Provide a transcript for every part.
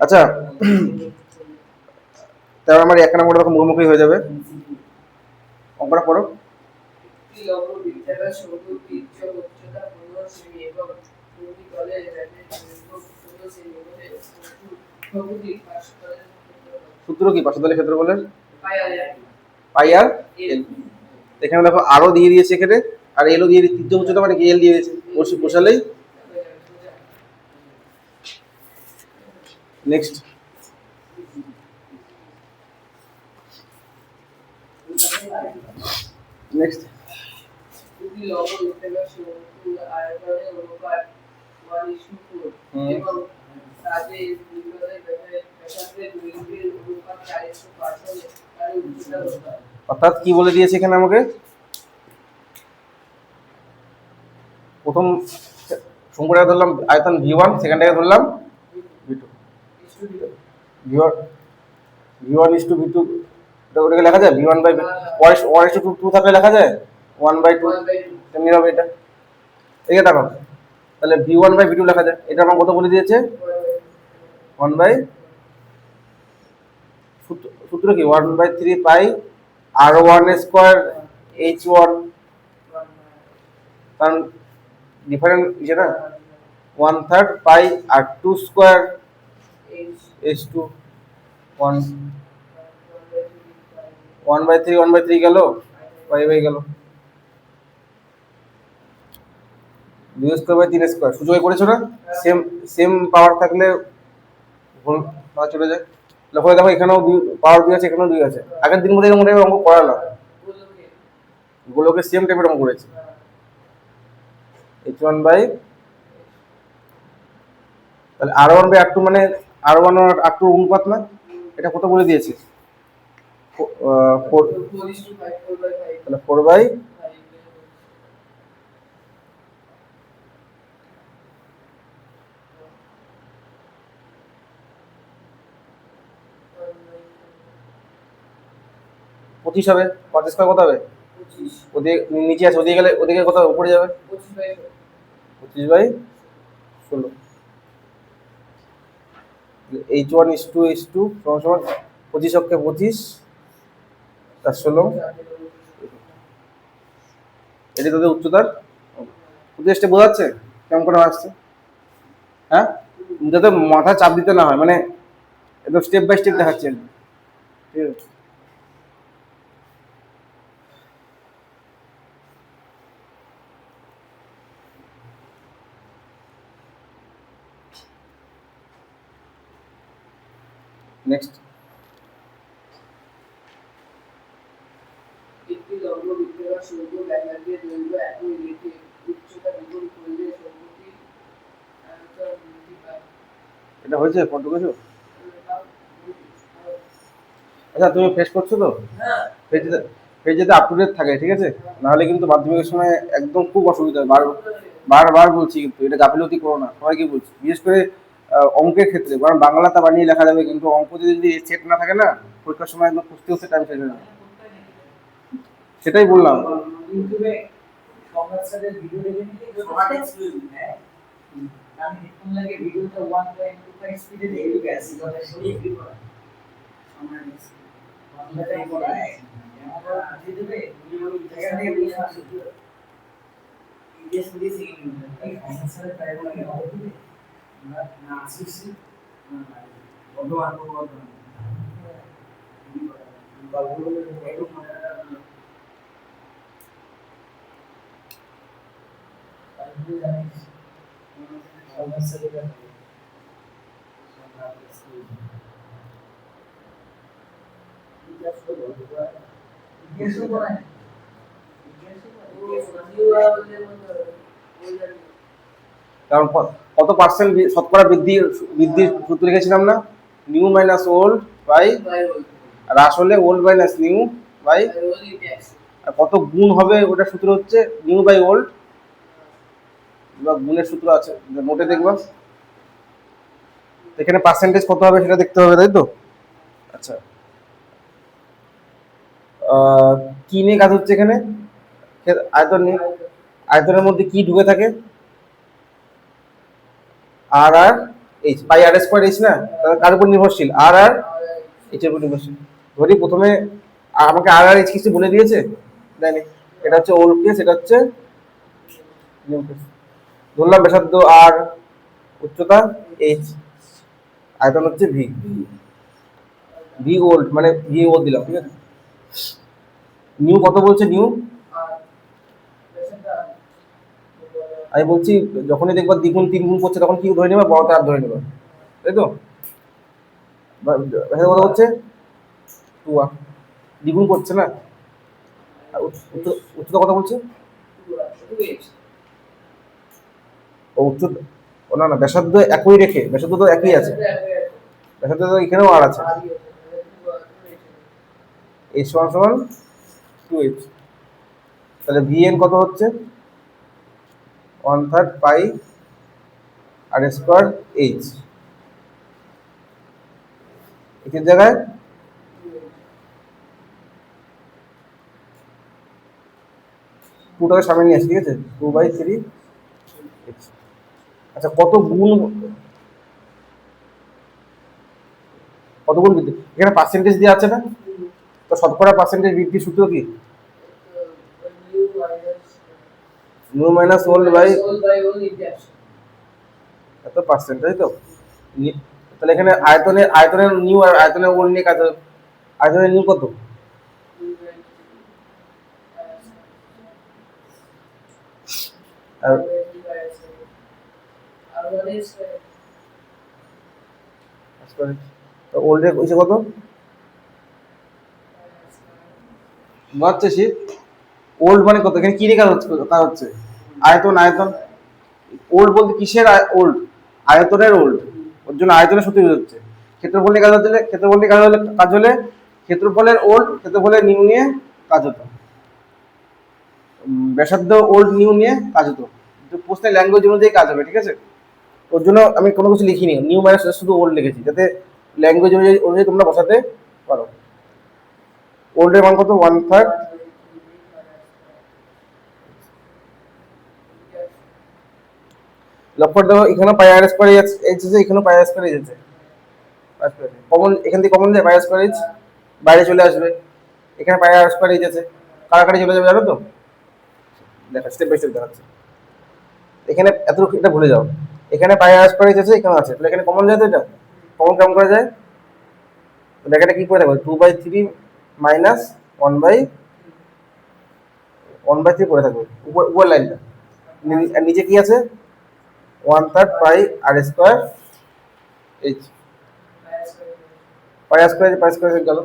আচ্ছা তারপর আমার এক নম্বর তখন মুখোমুখি হয়ে যাবে। অঙ্কটা ভাস্করের সূত্র কি? পাশাতলের ক্ষেত্রফলের? পাই আর এখানে দেখো আরও দিয়ে দিয়েছে এখানে, আর এলও দিয়ে দিয়ে- তৃতীয় উচ্চতা মানে এল দিয়ে দিয়েছে। বসে বসালেই নেক্সট নেক্সট দুটি লঘু বৃত্তাকার সমুদ্র আয়তনে অনুপাত ওয়ান ইস্টু ফোর হুম। এবং তাদের দুই তলে ব্যাসের ব্যাসার্ধের দৈর্ঘ্যের অনুপাত চারশো পাঁচ হলে উচ্চতা কত হয়? অর্থাৎ কি বলে দিয়েছে এখানে আমাকে প্রথম শঙ্কুটাকে ধরলাম আয়তন ভি ওয়ান সেকেন্ডটাকে ধরলাম। V one V one is to V two ওটাকে লেখা যায়? V one by one one is to two থাকলে লেখা যায়? One by two. তেমনি হবে এটা। এদিকে দেখো তাহলে V one by V two লেখা যায়। এটা আমার কত বলে দিয়েছে. ওয়ান বাই সূত্র কি? One by three pi R one square H one কারণ ডিফারেন্ট ইসে না? One third pi R two square H two one one by three one by three গেল? পাই বাই গেল। দুই স্কোয়ার বাই তিন square. সুযোগে করেছ না? সেম সেম পাওয়ার থাকলে পাওয়ার চলে যায়। লক্ষ্য দেখো এখানেও দুই পাওয়ার দুই আছে, এখানেও দুই আছে। আগের দিন মধ্যে মোটামুটি অঙ্ক করালাম। গুলোকে সেম টাইপের অঙ্ক করেছে। এইচ ওয়ান বাই তাহলে R one by R two মানে আর ওয়ান আর টু অনুপাত না, এটা কত বলে দিয়েছে? ফোর ফোর বাই পঁচিশ হবে। পাঁচ স্কোয়ার কত হবে? ওদিকে নিচে আছে, ওদিকে গেলে ওদিকে কত উপরে যাবে? পঁচিশ বাই ষোলো। H one is to is to সমান সমান পঁচিশ অক্ষে পঁচিশ তার ষোলো এটি তাদের উচ্চতার? উদ্দেশ্যে বোঝাচ্ছে? কেমন করে আসছে? হ্যাঁ? যাতে মাথা চাপ দিতে না হয় মানে একদম স্টেপ বাই স্টেপ দেখাচ্ছে। ঠিক আছে? নেক্সট। এটা হয়েছে? ফটো কিছু আচ্ছা তুমি ফেস করছ তো? Face face up to date থাকে, ঠিক আছে? নাহলে কিন্তু মাধ্যমিকের সময় একদম খুব অসুবিধা হয়। বার বারবার বলছি কিন্তু, এটা গাফিলতি করো না। সবাইকে বলছি। বিশেষ করে অঙ্কের ক্ষেত্রে, কারণ বাংলাটা বানিয়ে লেখা যাবে, কিন্তু অঙ্ক যদি সেট না থাকে না, পরীক্ষার সময় একদম খুঁজতে খুঁজতে টাইম শেষ হয়ে সেটাই বললাম। আমি হেডফোন লাগিয়ে ভিডিওটা ওয়ান পয়েন্ট টু ফাইভ স্পিডে দেখে গেছি কথা শুনি কি করা বাংলাটাই কত পার্সেন্ট শতকরা বৃদ্ধি, বৃদ্ধির সূত্র লিখেছিলাম না? New minus old by R আসলে old minus new by R কত গুণ হবে ওটা সূত্র হচ্ছে নিউ বাই ওল্ড বা গুণের সূত্র আছে, নোটে দেখবা। এখানে পার্সেন্টেজ কত হবে সেটা দেখতে হবে, তাই তো? আচ্ছা। কি নিয়ে কাজ হচ্ছে এখানে? আয়তন নিয়ে আয়তনের মধ্যে কি ঢুকে থাকে? আর r h pi r square h না কার উপর নির্ভরশীল? আর আর এইচের উপর নির্ভরশীল। ধরি প্রথমে আমাকে আর আর এইচ কিছু বলে দিয়েছে দেয়নি এটা হচ্ছে ওল্ড কেস এটা হচ্ছে নিউ কেস ধরলাম ব্যাসার্ধ আর উচ্চতা এইচ আয়তন হচ্ছে ভি ভি ওল্ড মানে ভি ও দিলাম, ঠিক আছে? নিউ কত বলছে? নিউ আর পেশেন্টটা আমি বলছি, যখনই দেখবা দ্বিগুণ তিন গুণ করছে, তখন কি ধরে নেবা? বড় তার ধরে নেবা। তাই তো? কথা হচ্ছে টু আর দ্বিগুণ করছে না? উচ্চতা কথা বলছে? ও উচ্চ ও না না, ব্যাসার্ধ একই রেখে, ব্যাসার্ধ তো একই আছে। ব্যাসার্ধ তো এখানেও আর আছে। এইচ সমান সমান টু এইচ তাহলে ভিএন কত হচ্ছে? One third pi r square h একের জায়গায় টুটাকে সামনে নিয়ে আসি, ঠিক আছে? টু বাই থ্রি আচ্ছা কত গুণ কত গুণ বৃদ্ধি? এখানে পার্সেন্টেজ দেওয়া আছে না? তো শতকরা পার্সেন্টেজ বৃদ্ধির সূত্র কি? নিউ মাইনাস ওল্ড বাই এত পার্সেন্ট তাই তো তাহলে এখানে আয়তনের আয়তনের নিউ আর আয়তনের ওল্ড নিয়ে কাজ আয়তনের নিউ কত? আর ওল্ডের কত? বাচ্চা সে ওল্ড মানে কত? এখানে কি রেখা হচ্ছে? কাজ হচ্ছে আয়তন আয়তন। ওল্ড বলতে কিসের ওল্ড আয়তনের ওল্ড ওর জন্য আয়তনের use হচ্ছে। ক্ষেত্রফল নিয়ে কাজ হচ্ছে ক্ষেত্রফল নিয়ে কাজ হলে কাজ হলে ক্ষেত্রফলের ওল্ড ক্ষেত্রফলের নিউ নিয়ে কাজ হতো। ব্যাসার্ধ ওল্ড নিউ নিয়ে কাজ হতো। প্রশ্নের ল্যাঙ্গুয়েজ অনুযায়ী কাজ হবে, ঠিক আছে? ওর জন্য আমি কোনো কিছু লিখিনি। নিউ মাইনাস শুধু ওল্ড লিখেছি, যাতে ল্যাঙ্গুয়েজ অনুযায়ী অনুযায়ী তোমরা বসাতে পারো। ওল্ডের মান কত? ওয়ান থার্ড লক্ষ্য করে দেখো এইচ আছে এখানে পাই আর স্কোয়ার এইচ আছে কমন এখান থেকে কমন যায় স্কোয়ার এইচ বাইরে চলে আসবে, এখানে পাই আর স্কোয়ার এইচ আছে কারাকারি চলে যাবে জানো তো? দেখা স্টেপ বাই স্টেপ দেখাচ্ছে। এখানে এতটুকু এটা ভুলে যাও। এখানে পাই আর স্কোয়ার এইচ আছে এখানে আছে। তাহলে এখানে কমন যায় তো এটা? কমন কেমন করে যায়? তাহলে এখানে কি করে থাকবে two by three minus one by one by three করে থাকবে। উপর উপর লাইনটা নিচে কি আছে? One third pi r square h. Pi r square pi square গেল।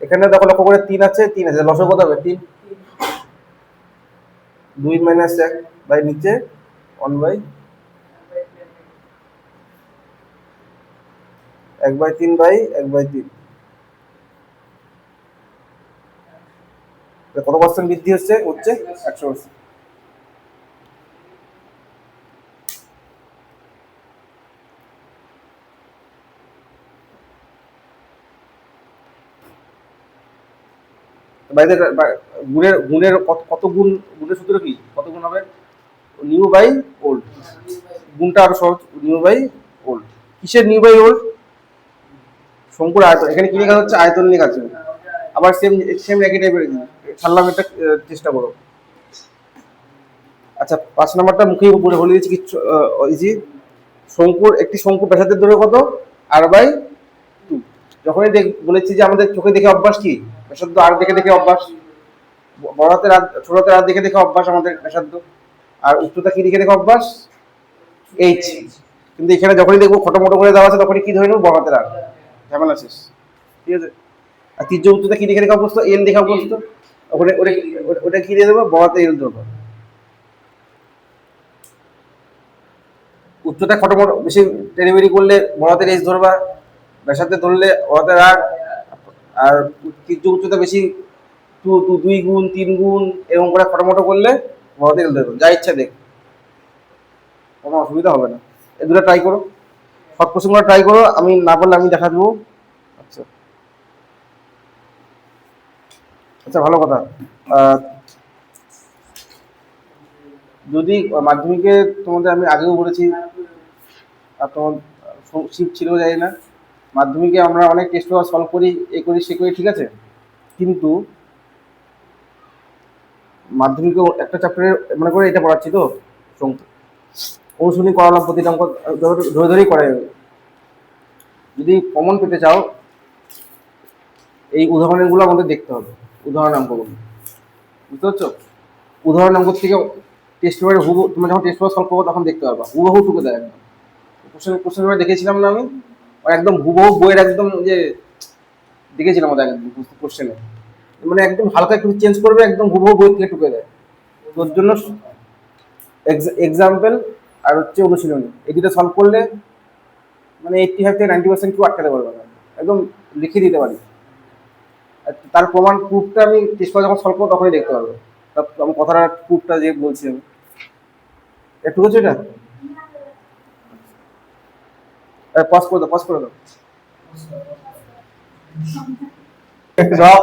এখানে দেখো লক্ষ্য করে তিন আছে তিন আছে। লসও কত হবে? তিন। দুই মাইনাস এক বাই নিচে ওয়ান বাই এক বাই তিন বাই এক বাই তিন। কত পার্সেন্ট বৃদ্ধি হচ্ছে? হচ্ছে একশো পার্সেন্ট বাইরে গুণের গুণের কত গুণ, গুণের সূত্র কি? কত গুণ হবে? নিউ বাই ওল্ড গুণটা আরও সহজ নিউ বাই ওল্ড কিসের নিউ বাই ওল্ড শঙ্কুর আয়তন। এখানে কি লেখা হচ্ছে? আয়তন লেখা আছে। আবার সেম সেম একই টাইপের ছাড়লাম এটা চেষ্টা করো। আচ্ছা পাঁচ নাম্বারটা মুখে উপরে বলে দিচ্ছি কিছু ইজি শঙ্কুর, একটি শঙ্কুর ব্যাসার্ধের দৈর্ঘ্য কত? আর বাই টু যখনই দেখ, বলেছি যে আমাদের চোখে দেখে অভ্যাস কি? ব্যাসার্ধ আর দেখে দেখে অভ্যাস। ব- বড় হাতের ছোট আর দেখে দেখে অভ্যাস আমাদের ব্যাসার্ধ আর উচ্চতা কি দেখে দেখে অভ্যাস? এইচ কিন্তু এখানে যখনই দেখব খটো মোটো করে দেওয়া আছে, তখনই কি ধরে নেব? বড় আর। ঝামেলা শেষ ঠিক আছে? আর তীর্য উচ্চতা কি দেখে দেখে অভ্যস্ত? এল দেখে অভ্যস্ত? ওখানে ওটা ওটা- কি দিয়ে দেবো? বড় হাতে এল দেবো। উচ্চতা খটো মোটো বেশি টেরিবেরি করলে বড় হাতের এইচ ধরবা ব্যাসার্ধে ধরলে বড় হাতের আর তীর্য উচ্চতা বেশি দুই গুণ, তিন গুণ, এরকম করে খটো মোটো করলে বড় হাতের এল যা ইচ্ছা দেখ। কোনো অসুবিধা হবে না। এ দুটো ট্রাই করো। শর্ট কোশ্চেনগুলো ট্রাই করো। আমি না বললে আমি দেখা দেবো। আচ্ছা। আচ্ছা ভালো কথা। যদি মাধ্যমিকে তোমাদের আমি আগেও বলেছি, আর তোমার শিপ ছিল জানি না। মাধ্যমিকে আমরা অনেক টেস্ট পেপার সলভ করি, এ করি, সে করি, ঠিক আছে? কিন্তু মাধ্যমিকে একটা চ্যাপ্টারে মনে করে এটা পড়াচ্ছি তো? অনুশীলনী করালাম প্রতিটা অঙ্ক ধরে ধরে ধরেই করাই হবে। যদি কমন পেতে চাও, এই উদাহরণগুলো আমাদের দেখতে হবে। উদাহরণ অঙ্কগুলো বুঝতে পারছ? উদাহরণ অঙ্ক থেকে টেস্ট পেপারে হুবু তুমি যখন টেস্ট পেপার সলভ করব, তখন দেখতে পারবা। হুবহু টুকে দেয় কোশ্চেন কোশ্চেন পেপার দেখেছিলাম না আমি? একদম হুবহু বইয়ের একদম যে দেখেছিলাম ওদের একদম কোশ্চেনে মানে একদম হালকা একটু চেঞ্জ করবে, একদম হুবহু বই থেকে টুকে দেয় তোর জন্য এক্সাম্পল আর হচ্ছে অনুশীলনী। এই দুটো সলভ করলে মানে এইটটি ফাইভ থেকে নাইনটি পার্সেন্ট কেউ আটকাতে পারবে না। একদম লিখে দিতে পারি। তার প্রমাণ প্রুফটা আমি টেস্ট যখন সলভ করব তখনই দেখতে পারব। তা আমি কথাটা প্রুফটা যে বলছি আমি। একটু হচ্ছে এটা? পজ করে দাও পজ করে দাও। জবাব